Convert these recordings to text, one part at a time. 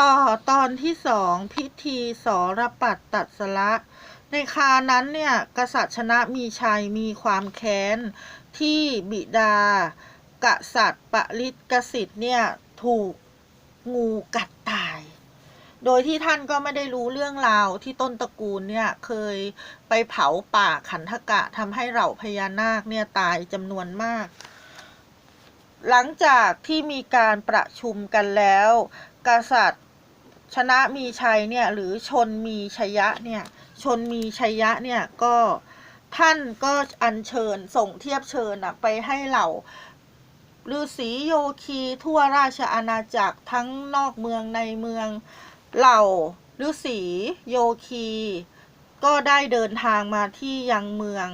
ต่อตอนที่สองพิธีสรปัตตัสละ ในคานั้นเนี่ย กษัตริย์ชนะมีชัยมีความแค้น ที่บิดากษัตริย์ปริกสิทธิ์เนี่ย ถูกงูกัดตาย โดยที่ท่านก็ไม่ได้รู้เรื่องราวที่ต้นตระกูลเนี่ย เคยไปเผาป่าขันธกะทำให้เหล่าพญานาคเนี่ย ตายจำนวนมาก หลังจากที่มีการประชุมกันแล้ว กษัตริย์ ชนะมีชัยเนี่ยหรือชนมีชัยยะเนี่ยชนมีชัยยะเนี่ยก็ท่านก็อัญเชิญส่งเทียบเชิญอะไปให้เหล่าฤาษีโยคีทั่วราชอาณาจักรทั้งนอกเมืองในเมืองเหล่าฤาษีโยคี ก็ได้เดินทางมาที่ยังเมือง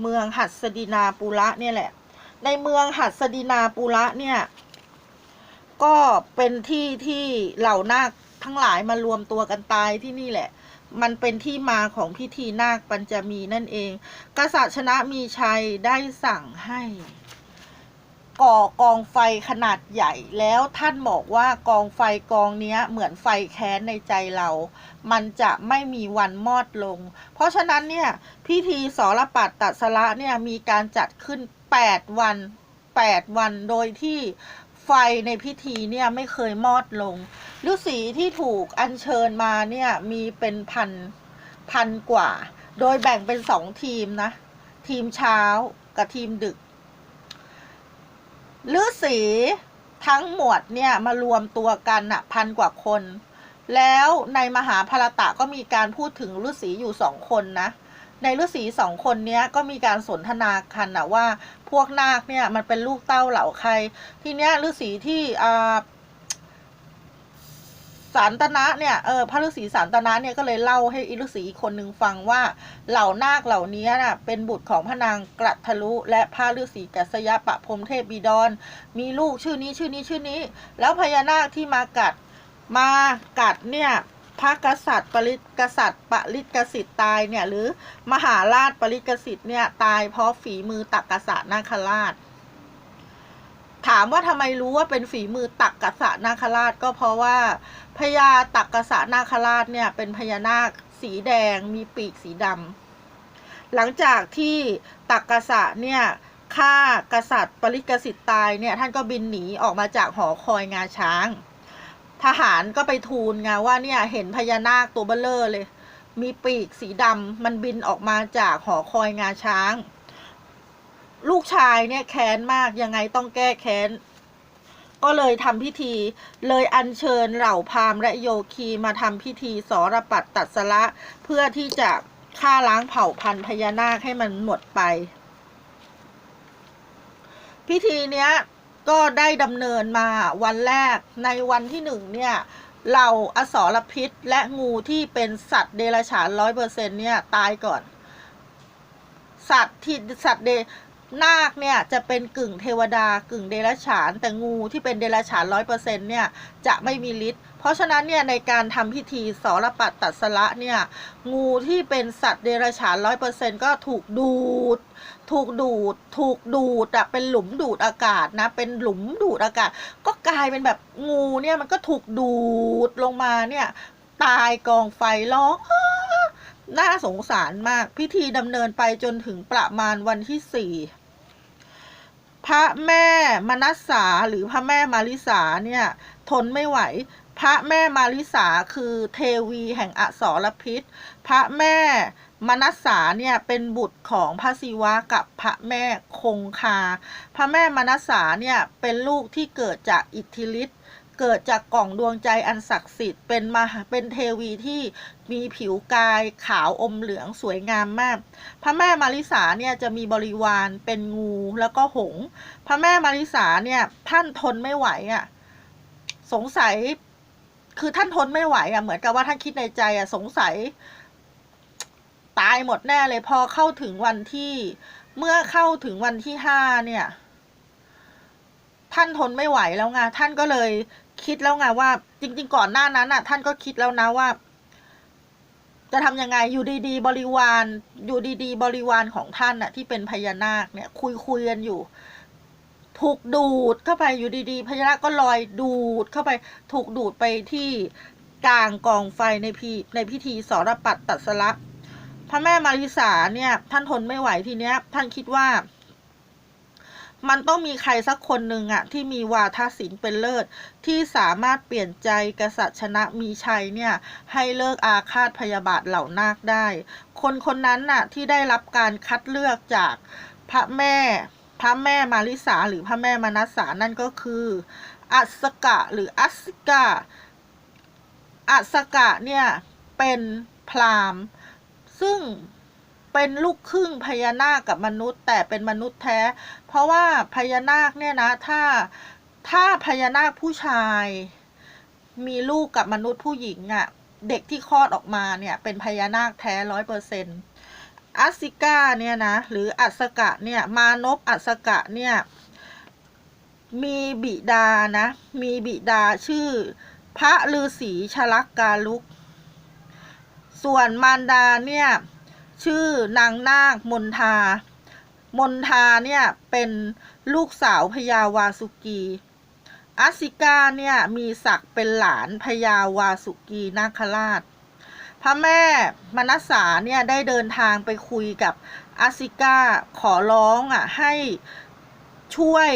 เมืองหัสดินาปุระเนี่ยแหละ ในเมืองหัสดินาปุระเนี่ย ก็เป็นที่ที่เหล่านาค ทั้งหลายมารวมตัวกันตายที่นี่แหละ มันเป็นที่มาของพิธีนาคปัญจมีนั่นเอง กษัตริย์ชนะมีชัยได้สั่งให้ ก่อกองไฟขนาดใหญ่ แล้วท่านบอกว่ากองไฟกองนี้เหมือนไฟแค้นในใจเรา มันจะไม่มีวันมอดลง เพราะฉะนั้นเนี่ยพิธีสรปัตตสละเนี่ยมีการจัดขึ้น 8 วัน 8 วันโดยที่ ไฟในพิธีเนี่ยไม่เคยมอดลงฤาษีที่ถูกอัญเชิญมาเนี่ยมีเป็นพันพันกว่า โดยแบ่งเป็นสองทีมนะ ทีมเช้ากับทีมดึกฤาษีทั้งหมดเนี่ยมารวมตัวกันอะพันกว่าคน แล้วในมหาภารตะก็มีการพูดถึงฤาษีอยู่สองคนนะ ในฤาษีสองคนเนี้ยก็มีการสนทนากันนะว่าพวกนาคเนี่ยมันเป็นลูกเต้าเหล่าใคร ทีเนี้ยฤาษีที่อ่าสารตนะเนี่ยเออพระฤาษีสารตนะเนี่ยก็เลยเล่าให้อีฤาษีอีกคนหนึ่งฟังว่าเหล่านาคเหล่านี้น่ะเป็นบุตรของพระนางกระทะลุและพระฤาษีกัสยปะพรมเทพบิดร มีลูกชื่อนี้ชื่อนี้ชื่อนี้ แล้วพญานาคที่มากัดมากัดเนี่ย พระกษัตริย์ปริกษัตริย์ปริกสิทธิ์ตายเนี่ยหรือมหาราชปริกสิทธิ์เนี่ยตายเพราะฝีมือตักกษัตริย์นาคราช ถามว่าทำไมรู้ว่าเป็นฝีมือตักกษัตริย์นาคราชก็เพราะว่าพญาตักกษัตริย์นาคราชเนี่ยเป็นพญานาคสีแดงมีปีกสีดำหลังจากที่ตักกษัตริย์เนี่ยฆ่ากษัตริย์ปริกสิทธิ์ตายเนี่ยท่านก็บินหนีออกมาจากหอคอยงาช้าง ทหารก็ไปทูลไงว่าเนี่ยเห็นพญานาคตัวเบลเลอร์เลย มีปีกสีดำมันบินออกมาจากหอคอยงาช้าง ลูกชายเนี่ยแค้นมากยังไงต้องแก้แค้น ก็เลยทำพิธีเลยอัญเชิญเหล่าพราหมณ์และโยคีมาทำพิธีสรปัตตัดสละเพื่อที่จะฆ่าล้างเผ่าพันธุ์พญานาคให้มันหมดไป พิธีเนี้ย ก็ได้ดำเนินมาวันแรกในวันที่หนึ่งเนี่ยเหล่าอสรพิษและงูที่เป็นสัตว์เดรัจฉานร้อยเปอร์เซ็นเนี่ยตายก่อน สัตว์ที่สัตว์เดนาคเนี่ยจะเป็นกึ่งเทวดากึ่งเดรัจฉาน แต่งูที่เป็นเดรัจฉานร้อยเปอร์เซ็นเนี่ยจะไม่มีฤทธิ์เพราะฉะนั้นเนี่ยในการทำพิธีสรปัตตัสละเนี่ยงูที่เป็นสัตว์เดรัจฉานร้อยเปอร์เซ็นก็ถูกดูด ถูกดูด ถูกดูดอะเป็นหลุมดูดอากาศนะ เป็นหลุมดูดอากาศ ก็กลายเป็นแบบงูเนี่ยมันก็ถูกดูดลงมาเนี่ย ตายกองไฟร้องอน่าสงสารมาก พิธีดำเนินไปจนถึงประมาณวันที่สี่พระแม่มนัสสาหรือพระแม่มาริสาเนี่ย ทนไม่ไหว พระแม่มาริสาคือเทวีแห่งอสรพิษ พระแม่ มนัสสาเนี่ยเป็นบุตรของพระศิวะกับพระแม่คงคา พระแม่มนัสสาเนี่ยเป็นลูกที่เกิดจากอิทธิฤทธิ์เกิดจากกล่องดวงใจอันศักดิ์สิทธิ์เป็นมาเป็นเทวีที่มีผิวกายขาวอมเหลืองสวยงามมาก พระแม่มาริสาเนี่ยจะมีบริวารเป็นงูแล้วก็หงส์พระแม่มาริสาเนี่ยท่านทนไม่ไหวอะสงสัยคือท่านทนไม่ไหวอะเหมือนกับว่าท่านคิดในใจอะสงสัย ตายหมดแน่เลยพอเข้าถึงวันที่ เมื่อเข้าถึงวันที่ห้าเนี่ย ท่านทนไม่ไหวแล้วไงท่านก็เลยคิดแล้วไงว่า จริง ๆ ก่อนหน้านั้นอะ ท่านก็คิดแล้วนะว่า จะทำยังไงอยู่ดีๆบริวาร อยู่ดีๆบริวารของท่านน่ะ ที่เป็นพญานาคเนี่ย คุยคุยกันอยู่ถูกดูดเข้าไปอยู่ดีๆพญานาคก็ลอยดูดเข้าไปถูกดูดไปที่กลางกองไฟในพีในพิธีสรปัตตัสละ พระแม่มาริสาเนี่ย ท่านทนไม่ไหวทีเนี้ย ท่านคิดว่า มันต้องมีใครสักคนหนึ่งอะที่มีวาทศิลป์เป็นเลิศ ที่สามารถเปลี่ยนใจกษัตริย์ชนะมีชัยเนี่ย ให้เลิกอาฆาตพยาบาทเหล่านาคได้ คนคนนั้นน่ะ ที่ได้รับการคัดเลือกจากพระแม่ พระแม่มาริสาหรือพระแม่มานัสสานั่นก็คืออัสกะหรืออัสกะอัสกะเนี่ยเป็นพราหมณ์ ซึ่งเป็นลูกครึ่งพญานาคกับมนุษย์แต่เป็นมนุษย์แท้ เพราะว่าพญานาคเนี่ยนะถ้าถ้าพญานาคผู้ชาย มีลูกกับมนุษย์ผู้หญิงอะ่ะเด็กที่คลอดออกมาเนี่ยเป็นพญานาคแท้ร้อยเปอร์เซ็นต์อัสสิก้าเนี่ยนะหรืออัสกะเนี่ยมานพอัสกะเนี่ยมีบิดานะมีบิดาชื่อพระฤาษีชลักกาลุก ส่วนมารดาเนี่ยชื่อนางนาคมนทา มนทาเนี่ยเป็นลูกสาวพญาวาสุกีอัสิกาเนี่ยมีศักดิ์เป็นหลานพญาวาสุกีนาคราช พระแม่มนัสสาเนี่ยได้เดินทางไปคุยกับอัสสิกาขอร้องอะให้ช่วย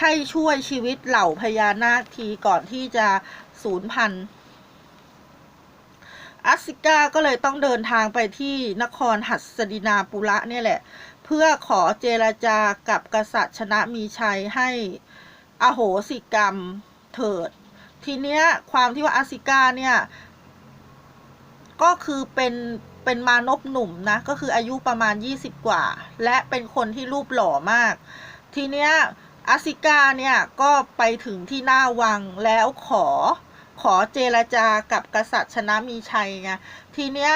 ให้ช่วยชีวิตเหล่าพญานาคทีก่อนที่จะสูญพันธุ์ อัสิกาก็เลยต้องเดินทางไปที่นครหัสดินาปุระเนี่ยแหละ เพื่อขอเจรจากับกษัตริย์ชนะมีชัยให้อโหสิกรรมเถิด ทีเนี้ยความที่ว่าอัสิกาเนี่ย ก็คือเป็นเป็นมานพหนุ่มนะ ก็คืออายุประมาณ 20 กว่า และเป็นคนที่รูปหล่อมาก ทีเนี้ยอัสสิกาเนี่ยก็ไปถึงที่หน้าวังแล้วขอ ขอเจรจากับกษัตริย์ชนะมีชัยไงทีเนี้ย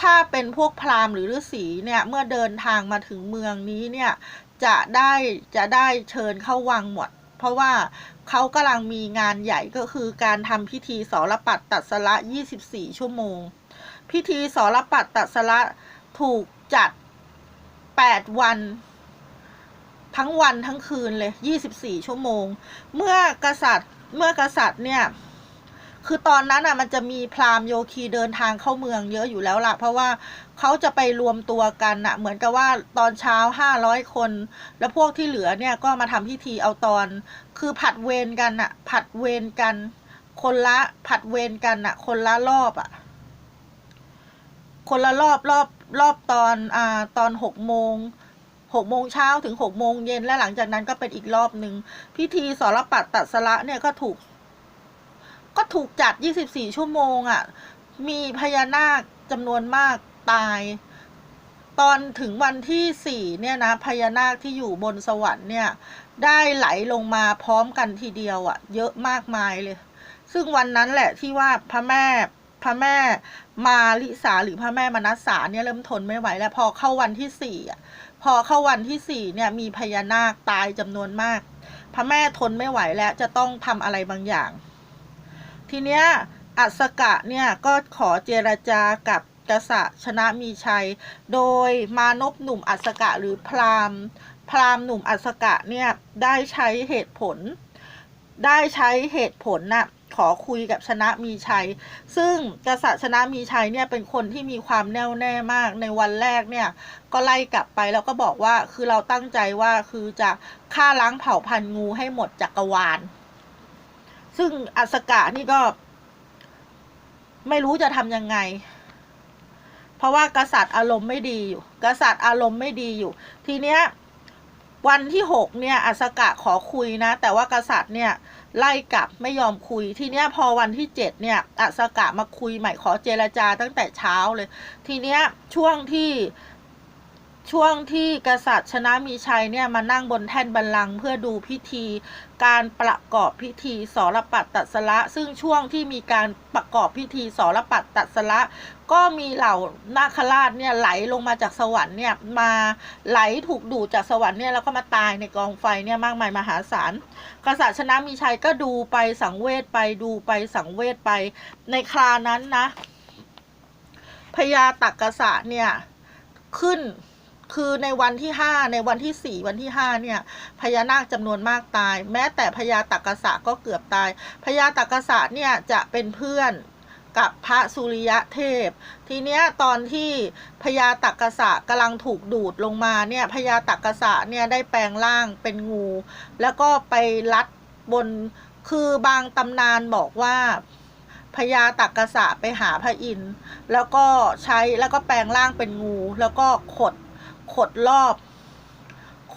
ถ้าเป็นพวกพราหมณ์หรือฤาษีเนี่ยเมื่อเดินทางมาถึงเมืองนี้เนี่ยจะได้จะได้เชิญเข้าวังหมด เพราะว่าเขากำลังมีงานใหญ่ก็คือการทำพิธีสรปัตตัสละ 24 ชั่วโมง พิธีสรปัตตัสละถูกจัด 8 วัน ทั้งวันทั้งคืนเลย 24 ชั่วโมง เมื่อกษัตริย์เมื่อกษัตริย์เนี่ย คือตอนนั้นอะมันจะมีพราหมณ์โยคีเดินทางเข้าเมืองเยอะอยู่แล้วล่ะ เพราะว่าเขาจะไปรวมตัวกันอะ เหมือนกับว่าตอนเช้าห้าร้อยคน แล้วพวกที่เหลือเนี่ยก็มาทำพิธีเอาตอน คือผัดเวรกันอะ ผัดเวรกัน คนละผัดเวรกันอะ คนละรอบอะ คนละรอบรอบรอบตอนอ่าตอนหกโมงหกโมงเช้าถึงหกโมงเย็นและหลังจากนั้นก็เป็นอีกรอบหนึ่งพิธีสรปัตตัสละเนี่ยก็ถูก ก็ถูกจัด 24 ชั่วโมงอะ่ะ มีพญานาคจำนวนมากตาย ตอนถึงวันที่สี่เนี่ยนะพญานาคที่อยู่บนสวรรค์เนี่ย ได้ไหลลงมาพร้อมกันทีเดียวอะ่ะ เยอะมากมายเลย ซึ่งวันนั้นแหละที่ว่าพระแม่พระแม่มาลิสาหรือพระแม่มนัสสาเนี่ยเริ่มทนไม่ไหวแล้วพอเข้าวันที่สี่อะพอเข้าวันที่สี่เนี่ยมีพญานาคตายจำนวนมาก พระแม่ทนไม่ไหวแล้วจะต้องทำอะไรบางอย่าง ทีเนี้ยอัสกะเนี่ยก็ขอเจรจากับกษัตริย์ชนะมีชัย โดยมานพหนุ่มอัสกะหรือพราหมณ์พราหมณ์หนุ่มอัสกะเนี่ยได้ใช้เหตุผล ได้ใช้เหตุผลน่ะขอคุยกับชนะมีชัย ซึ่งกษัตริย์ชนะมีชัยเนี่ยเป็นคนที่มีความแน่วแน่มาก ในวันแรกเนี่ยก็ไล่กลับไปแล้วก็บอกว่าคือเราตั้งใจว่าคือจะฆ่าล้างเผ่าพันธุ์งูให้หมดจักรวาล ซึ่งอัสกะนี่ก็ ไม่รู้จะทำยังไง เพราะว่ากษัตริย์อารมณ์ไม่ดีอยู่ กษัตริย์อารมณ์ไม่ดีอยู่ ทีเนี้ยวันที่หกเนี่ยอัสกะขอคุยนะ แต่ว่ากษัตริย์เนี่ยไล่กลับไม่ยอมคุย ทีเนี้ยพอวันที่เจ็ดเนี่ยอัสกะมาคุยใหม่ขอเจรจาตั้งแต่เช้าเลย ทีเนี้ยช่วงที่ ช่วงที่กษัตริย์ชนะมีชัยเนี่ยมานั่งบนแท่นบัลลังก์เพื่อดูพิธี การประกอบพิธีสรปัตตัสละ ซึ่งช่วงที่มีการประกอบพิธีสรปัตตัสละก็มีเหล่านาคราชเนี่ยไหลลงมาจากสวรรค์เนี่ยมาไหลถูกดูดจากสวรรค์เนี่ยแล้วก็มาตายในกองไฟเนี่ยมากมายมหาศาลกษัตริย์ชนะมีชัยก็ดูไปสังเวชไปดูไปสังเวชไปในครานั้นนะพญาตักกษัตริย์เนี่ยขึ้น คือในวันที่ห้าในวันที่สี่วันที่ห้าเนี่ยพญานาคจำนวนมากตาย แม้แต่พญาตักกษะก็เกือบตายพญาตักกษะเนี่ยจะเป็นเพื่อนกับพระสุริยะเทพ ทีเนี้ยตอนที่พญาตักกษะกำลังถูกดูดลงมาเนี่ยพญาตักกษะเนี่ยได้แปลงร่างเป็นงู แล้วก็ไปรัดบนคือบางตำนานบอกว่าพญาตักกษะไปหาพระอินทร์แล้วก็ใช้แล้วก็แปลงร่างเป็นงู แล้วก็ขด ขดรอบ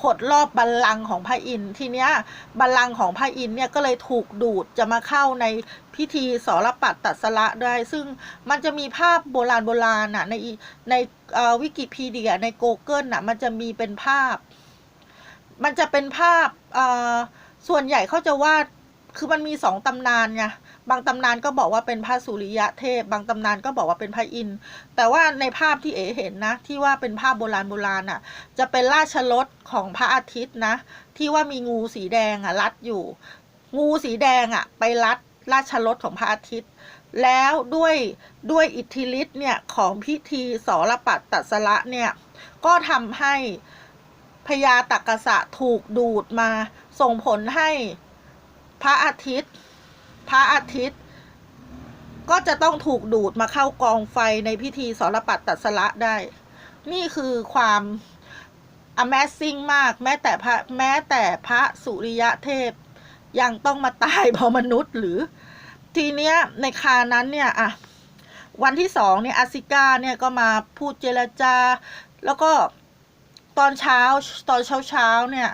ขดรอบบัลลังก์ของพระอินทร์ทีเนี้ยบัลลังก์ของพระอินทร์เนี่ยก็เลยถูกดูดจะมาเข้าในพิธีสรปัตตัสระได้ ซึ่งมันจะมีภาพโบราณโบราณน่ะในในวิกิพีเดียใน Google น่ะมันจะมีเป็นภาพ มันจะเป็นภาพส่วนใหญ่เขาจะวาดคือมันมีสองตำนานไง บางตำนานก็บอกว่าเป็นพระสุริยะเทพ บางตำนานก็บอกว่าเป็นพระอินทร์แต่ว่าในภาพที่เอ๋เห็นนะ ที่ว่าเป็นภาพโบราณโบราณอะ จะเป็นราชรถของพระอาทิตย์นะ ที่ว่ามีงูสีแดงอะ รัดอยู่ งูสีแดงอะ ไปรัดราชรถของพระอาทิตย์ แล้วด้วยด้วยอิทธิฤทธิ์เนี่ยของพิธีสรปัตตัสระเนี่ยก็ทำให้พญาตักกษะถูกดูดมาส่งผลให้พระอาทิตย์ พระอาทิตย์ ก็จะต้องถูกดูดมาเข้ากองไฟในพิธีสรปัตตัสระได้ นี่คือความ Amazing มาก แม้แต่พระแม้แต่พระสุริยะเทพ ยังต้องมาตายเพราะมนุษย์หรือ ทีเนี้ยในคานั้นเนี่ยอะวันที่สองเนี่ยอาซิก้าเนี่ยก็มาพูดเจรจา แล้วก็ตอนเช้าตอนเช้าเช้าเนี่ย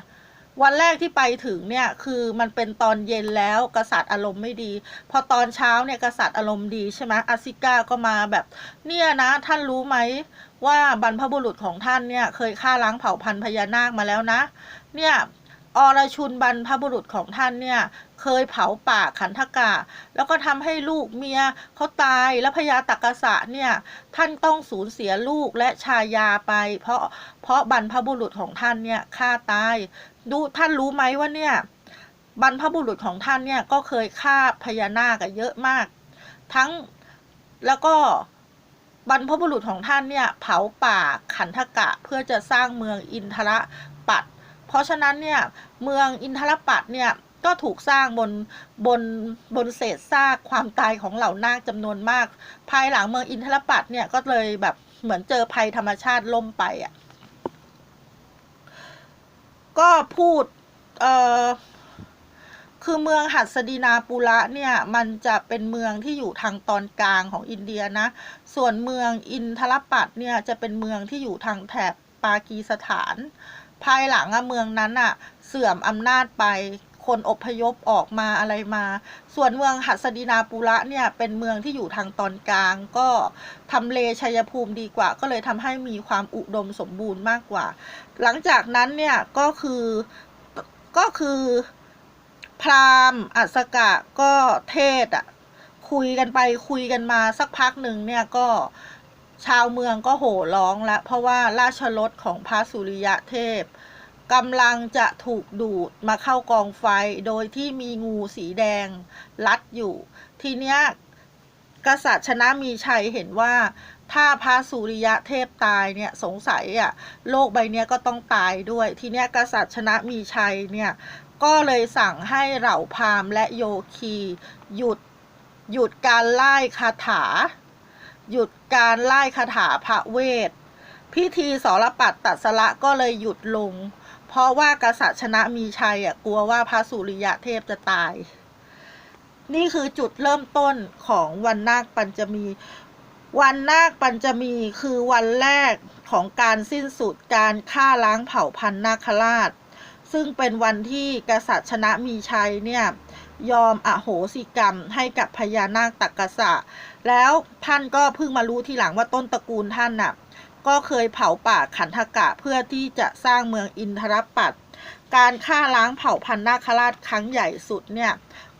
วันแรกที่ไปถึงเนี่ยคือมันเป็นตอนเย็นแล้วกษัตริย์อารมณ์ไม่ดี พอตอนเช้าเนี่ยกษัตริย์อารมณ์ดีใช่ไหมอาซิก้าก็มาแบบ เนี่ยนะท่านรู้ไหมว่าบรรพบุรุษของท่านเนี่ยเคยฆ่าล้างเผ่าพันธุ์พญานาคมาแล้วนะ เนี่ยอรชุนบรรพบุรุษของท่านเนี่ยเคยเผาป่าขันธกะ แล้วก็ทำให้ลูกเมียเขาตายแล้วพญาตักกษะเนี่ยท่านต้องสูญเสียลูกและชายาไป เพราะเพราะบรรพบุรุษของท่านเนี่ยฆ่าตาย ดูท่านรู้ไหมว่าเนี่ย บรรพบุรุษของท่านเนี่ยก็เคยฆ่าพญานาคเยอะมาก ทั้งแล้วก็บรรพบุรุษของท่านเนี่ย เผาป่าขันธกะเพื่อจะสร้างเมืองอินทรปัตเพราะฉะนั้นเนี่ยเมืองอินทรปัตเนี่ยก็ถูกสร้างบนบนบนเศษซากความตายของเหล่านาคจำนวนมาก ภายหลังเมืองอินทรปัตเนี่ยก็เลยแบบเหมือนเจอภัยธรรมชาติล่มไปอะ ก็พูดเอ่อคือเมืองหัสดีนาปุระเนี่ย มันจะเป็นเมืองที่อยู่ทางตอนกลางของอินเดียนะ ส่วนเมืองอินทรปัตเนี่ยจะเป็นเมืองที่อยู่ทางแถบปากีสถาน ภายหลังอะเมืองนั้นอะเสื่อมอำนาจไป คนอพยพออกมาอะไรมา ส่วนเมืองหัสดินาปุระเนี่ยเป็นเมืองที่อยู่ทางตอนกลาง ก็ทำเลชัยภูมิดีกว่า ก็เลยทำให้มีความอุดมสมบูรณ์มากกว่า หลังจากนั้นเนี่ยก็คือก็คือพราหมณ์อัสกะก็เทศอะคุยกันไปคุยกันมาสักพักหนึ่งเนี่ยก็ชาวเมืองก็โห่ร้องแล้วเพราะว่าราชรถของพระสุริยะเทพ กำลังจะถูกดูดมาเข้ากองไฟโดยที่มีงูสีแดงลัดอยู่ ทีเนี้ยกษัตริย์ชนะมีชัยเห็นว่า ถ้าพระสุริยะเทพตายเนี่ยสงสัยอะโลกใบเนี้ยก็ต้องตายด้วย ทีเนี้ยกษัตริย์ชนะมีชัยเนี่ยก็เลยสั่งให้เหล่าพราหมณ์และโยคี หยุดหยุดการไล่คาถา หยุดการไล่คาถาพระเวทพิธีสรปัตตัสระก็เลยหยุดลง เพราะว่ากษัตริย์ชนะมีชัยอะกลัวว่าพระสุริยะเทพจะตาย นี่คือจุดเริ่มต้นของวันนาคปัญจมี วันนาคปัญจมีคือวันแรกของการสิ้นสุดการฆ่าล้างเผ่าพันธุ์นาคราช ซึ่งเป็นวันที่กษัตริย์ชนะมีชัยเนี่ยยอมอโหสิกรรมให้กับพญานาคตักกษัตริย์แล้วท่านก็เพิ่งมารู้ทีหลังว่าต้นตระกูลท่านน่ะ ก็เคยเผาป่าขันธกะเพื่อที่จะสร้างเมืองอินทรปัตย์การฆ่าล้างเผ่าพันธุ์นาคราชครั้งใหญ่สุดเนี่ย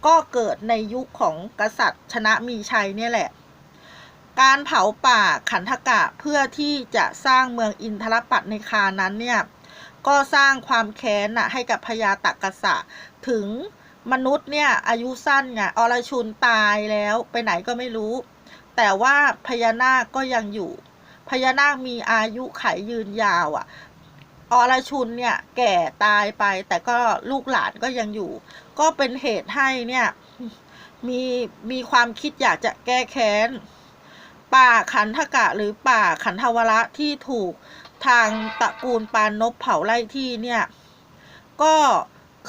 ก็เกิดในยุคของกษัตริย์ชนะมีชัยเนี่ยแหละ การเผาป่าขันธกะเพื่อที่จะสร้างเมืองอินทรปัตย์ในคานั้นเนี่ยก็สร้างความแค้นน่ะให้กับพญาตักกษัตริย์ถึงมนุษย์เนี่ยอายุสั้นไงอรชุนตายแล้วไปไหนก็ไม่รู้ แต่ว่าพญานาคก็ยังอยู่ พญานาคมีอายุไขยืนยาวอะ่ะอรชุนเนี่ยแก่ตายไป แต่ก็ลูกหลานก็ยังอยู่ ก็เป็นเหตุให้เนี่ยมีมีความคิดอยากจะแก้แค้น ป่าขันธกะหรือป่าขันธวระที่ถูกทางตระกูลปานนบเผาไล่ที่เนี่ย ก็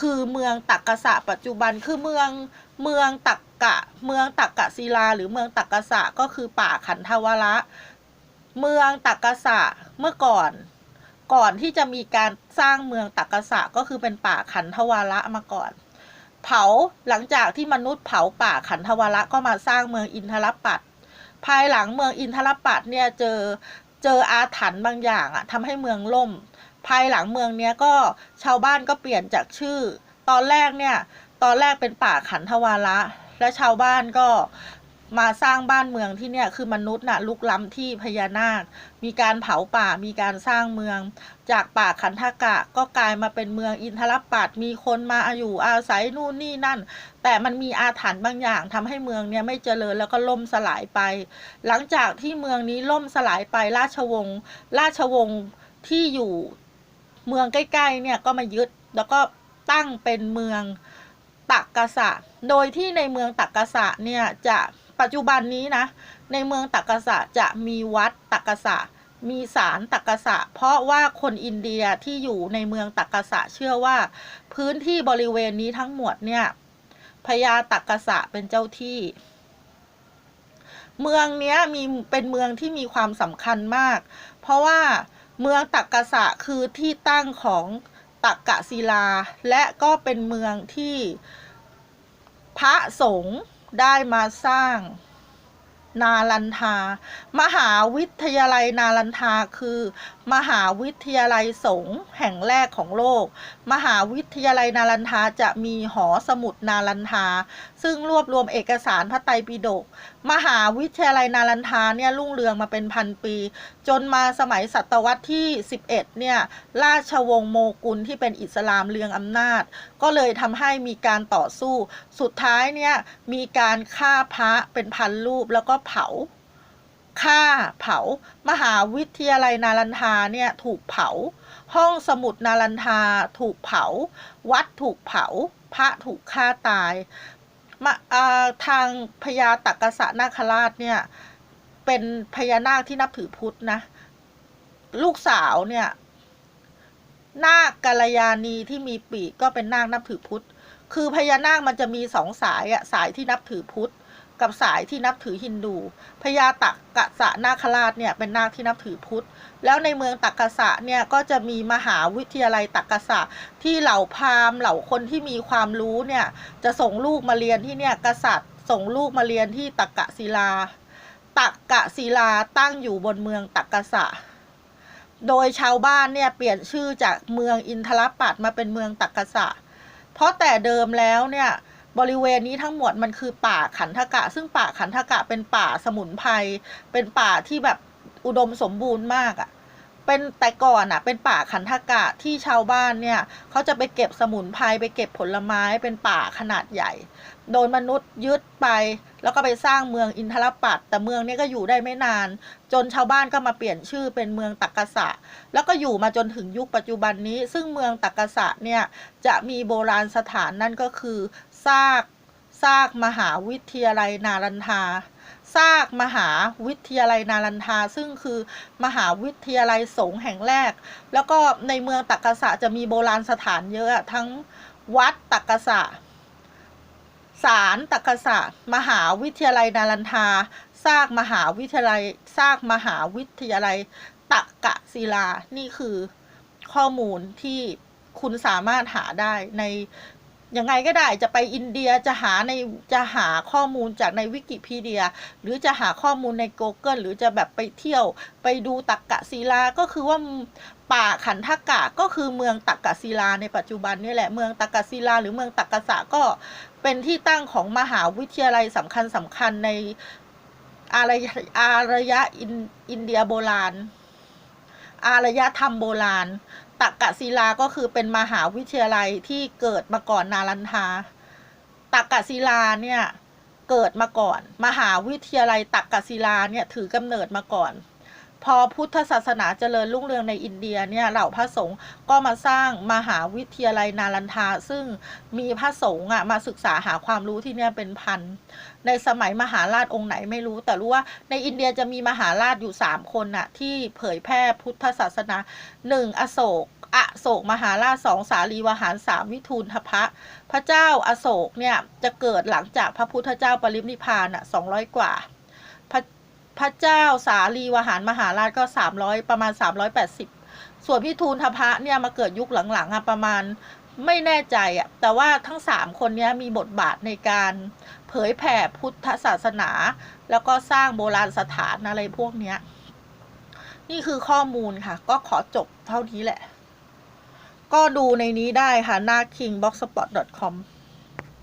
คือเมืองตักกะสะปัจจุบันคือเมืองเมืองตักกะ เมืองตักกะศิลา หรือเมืองตักกะสะก็คือป่าขันธวระ เมืองตักกะสะเมื่อก่อน ก่อนที่จะมีการสร้างเมืองตักกะสะก็คือเป็นป่าขันธวาระมาก่อน เผาหลังจากที่มนุษย์เผาป่าขันธวาระก็มาสร้างเมืองอินทรปัตภายหลังเมืองอินทรปัตเนี่ยเจอเจออาถรรพ์บางอย่างอะทำให้เมืองล่ม ภายหลังเมืองเนี้ยก็ชาวบ้านก็เปลี่ยนจากชื่อ ตอนแรกเนี่ยตอนแรกเป็นป่าขันธวาระและชาวบ้านก็ มาสร้างบ้านเมืองที่เนี่ยคือมนุษย์น่ะลุกล้ำที่พญานาค มีการเผาป่ามีการสร้างเมือง จากป่าขันธกะก็กลายมาเป็นเมืองอินทรปัตมีคนมาอยู่อาศัยนู่นนี่นั่น แต่มันมีอาถรรพ์บางอย่างทำให้เมืองเนี่ยไม่เจริญแล้วก็ล่มสลายไป หลังจากที่เมืองนี้ล่มสลายไปราชวงศ์ราชวงศ์ที่อยู่เมืองใกล้ๆเนี่ยก็มายึดแล้วก็ตั้งเป็นเมืองตักกะสะ โดยที่ในเมืองตักกะสะเนี่ยจะ ปัจจุบันนี้นะ ในเมืองตักกะสะจะมีวัดตักกะสะ มีศาลตักกะสะ เพราะว่าคนอินเดียที่อยู่ในเมืองตักกะสะเชื่อว่า พื้นที่บริเวณนี้ทั้งหมดเนี่ยพญาตักกะสะเป็นเจ้าที่ เมืองเนี้ยมีเป็นเมืองที่มีความสำคัญมาก เพราะว่าเมืองตักกะสะคือที่ตั้งของตักกะศิลา และก็เป็นเมืองที่พระสงฆ์ ได้มาสร้าง นาลันทา มหาวิทยาลัยนาลันทาคือ มหาวิทยาลัยสงฆ์แห่งแรกของโลก มหาวิทยาลัยนาลันทาจะมีหอสมุดนาลันทา ซึ่งรวบรวมเอกสารพระไตรปิฎก มหาวิทยาลัยนาลันทาเนี่ยรุ่งเรืองมาเป็นพันปี จนมาสมัยศตวรรษที่ 11 เนี่ยราชวงศ์โมกุลที่เป็นอิสลามเรืองอำนาจ ก็เลยทำให้มีการต่อสู้ สุดท้ายเนี่ยมีการฆ่าพระเป็นพันรูปแล้วก็เผา ฆ่าเผามหาวิทยาลัยนาลันทาเนี่ยถูกเผา ห้องสมุดนาลันทาถูกเผา วัดถูกเผา พระถูกฆ่าตายมาทางพญาตักกษะนาคราชเนี่ยเป็นพญานาคที่นับถือพุทธนะ ลูกสาวเนี่ยนาคกัลยาณีที่มีปีกก็เป็นนาคนับถือพุทธ คือพญานาคมันจะมีสองสายอะสายที่นับถือพุทธ กับสายที่นับถือฮินดูพญาตักกะสะนาคราชเนี่ยเป็นนาคที่นับถือพุทธ แล้วในเมืองตักกะสะเนี่ยก็จะมีมหาวิทยาลัยตักกะสะที่เหล่าพราหมณ์เหล่าคนที่มีความรู้เนี่ยจะส่งลูกมาเรียนที่เนี่ยกษัตริย์ ส่งลูกมาเรียนที่ตักกะศิลา ตักกะศิลาตั้งอยู่บนเมืองตักกะสะโดยชาวบ้านเนี่ยเปลี่ยนชื่อจากเมืองอินทรปัตมาเป็นเมืองตักกะสะ เพราะแต่เดิมแล้วเนี่ย บริเวณนี้ทั้งหมดมันคือป่าขันธกะ ซึ่งป่าขันธกะเป็นป่าสมุนไพรเป็นป่าที่แบบอุดมสมบูรณ์มากอะ่ะเป็นแต่ก่อนอะเป็นป่าขันธกะที่ชาวบ้านเนี่ยเขาจะไปเก็บสมุนไพรไปเก็บผลไม้เป็นป่าขนาดใหญ่ โดนมนุษย์ยึดไป แล้วก็ไปสร้างเมืองอินทรปัตย์แต่เมืองนี้ก็อยู่ได้ไม่นาน จนชาวบ้านก็มาเปลี่ยนชื่อเป็นเมืองตักกะสะ แล้วก็อยู่มาจนถึงยุคปัจจุบันนี้ ซึ่งเมืองตักกะสะเนี่ยจะมีโบราณสถานนั่นก็คือ ซากซากมหาวิทยาลัยนารันทาซากมหาวิทยาลัยนารันทา ซึ่งคือมหาวิทยาลัยสงฆ์แห่งแรก แล้วก็ในเมืองตักกะสะจะมีโบราณสถานเยอะทั้งวัดตักกะสะศาลตักกะสะมหาวิทยาลัยนารันทาซากมหาวิทยาลัยซากมหาวิทยาลัยตักกะศิลา นี่คือข้อมูลที่คุณสามารถหาได้ใน ยังไงก็ได้จะไปอินเดียจะหาในจะหาข้อมูลจากในวิกิพีเดีย หรือจะหาข้อมูลใน Google หรือจะแบบไปเที่ยว ไปดูตักกะศิลาก็คือว่าป่าขันธกะก็คือเมืองตักกะศิลาในปัจจุบันนี่แหละเมืองตักกะศิลาหรือเมืองตักกะสะก็เป็นที่ตั้งของมหาวิทยาลัยสำคัญสำคัญในอารยอารยะอินอินเดียโบราณ อารยธรรมโบราณ ตักกะศิลาก็คือเป็นมหาวิทยาลัยที่เกิดมาก่อนนารันทาตักกะศิลาเนี่ยเกิดมาก่อน มหาวิทยาลัยตักกศิลาเนี่ยถือกำเนิดมาก่อน พอพุทธศาสนาเจริญรุ่งเรืองในอินเดียเนี่ยเหล่าพระสงฆ์ก็มาสร้างมหาวิทยาลัยนาลันทา ซึ่งมีพระสงฆ์อะมาศึกษาหาความรู้ที่เนี่ยเป็นพัน ในสมัยมหาราชองค์ไหนไม่รู้ แต่รู้ว่าในอินเดียจะมีมหาราชอยู่สามคนน่ะ ที่เผยแพร่พุทธศาสนาหนึ่งอโศกอโศกมหาราชสองสาลีวหารสามวิทูลทพะ พระเจ้าอโศกเนี่ยจะเกิดหลังจากพระพุทธเจ้าปรินิพานอะสองร้อยกว่าพระพระเจ้าสาลีวหารมหาราชก็สามร้อยประมาณสามร้อยแปดสิบส่วนพิทูลทพะเนี่ยมาเกิดยุคหลังๆอะประมาณไม่แน่ใจอะแต่ว่าทั้งสามคนนี้มีบทบาทในการ ยแผ่พุทธศาสนา แล้วก็สร้างโบราณสถานอะไรพวกเนี้ย นี่คือข้อมูลค่ะ ก็ขอจบเท่านี้แหละ ก็ดูในนี้ได้ค่ะหน้า kingboxspot.com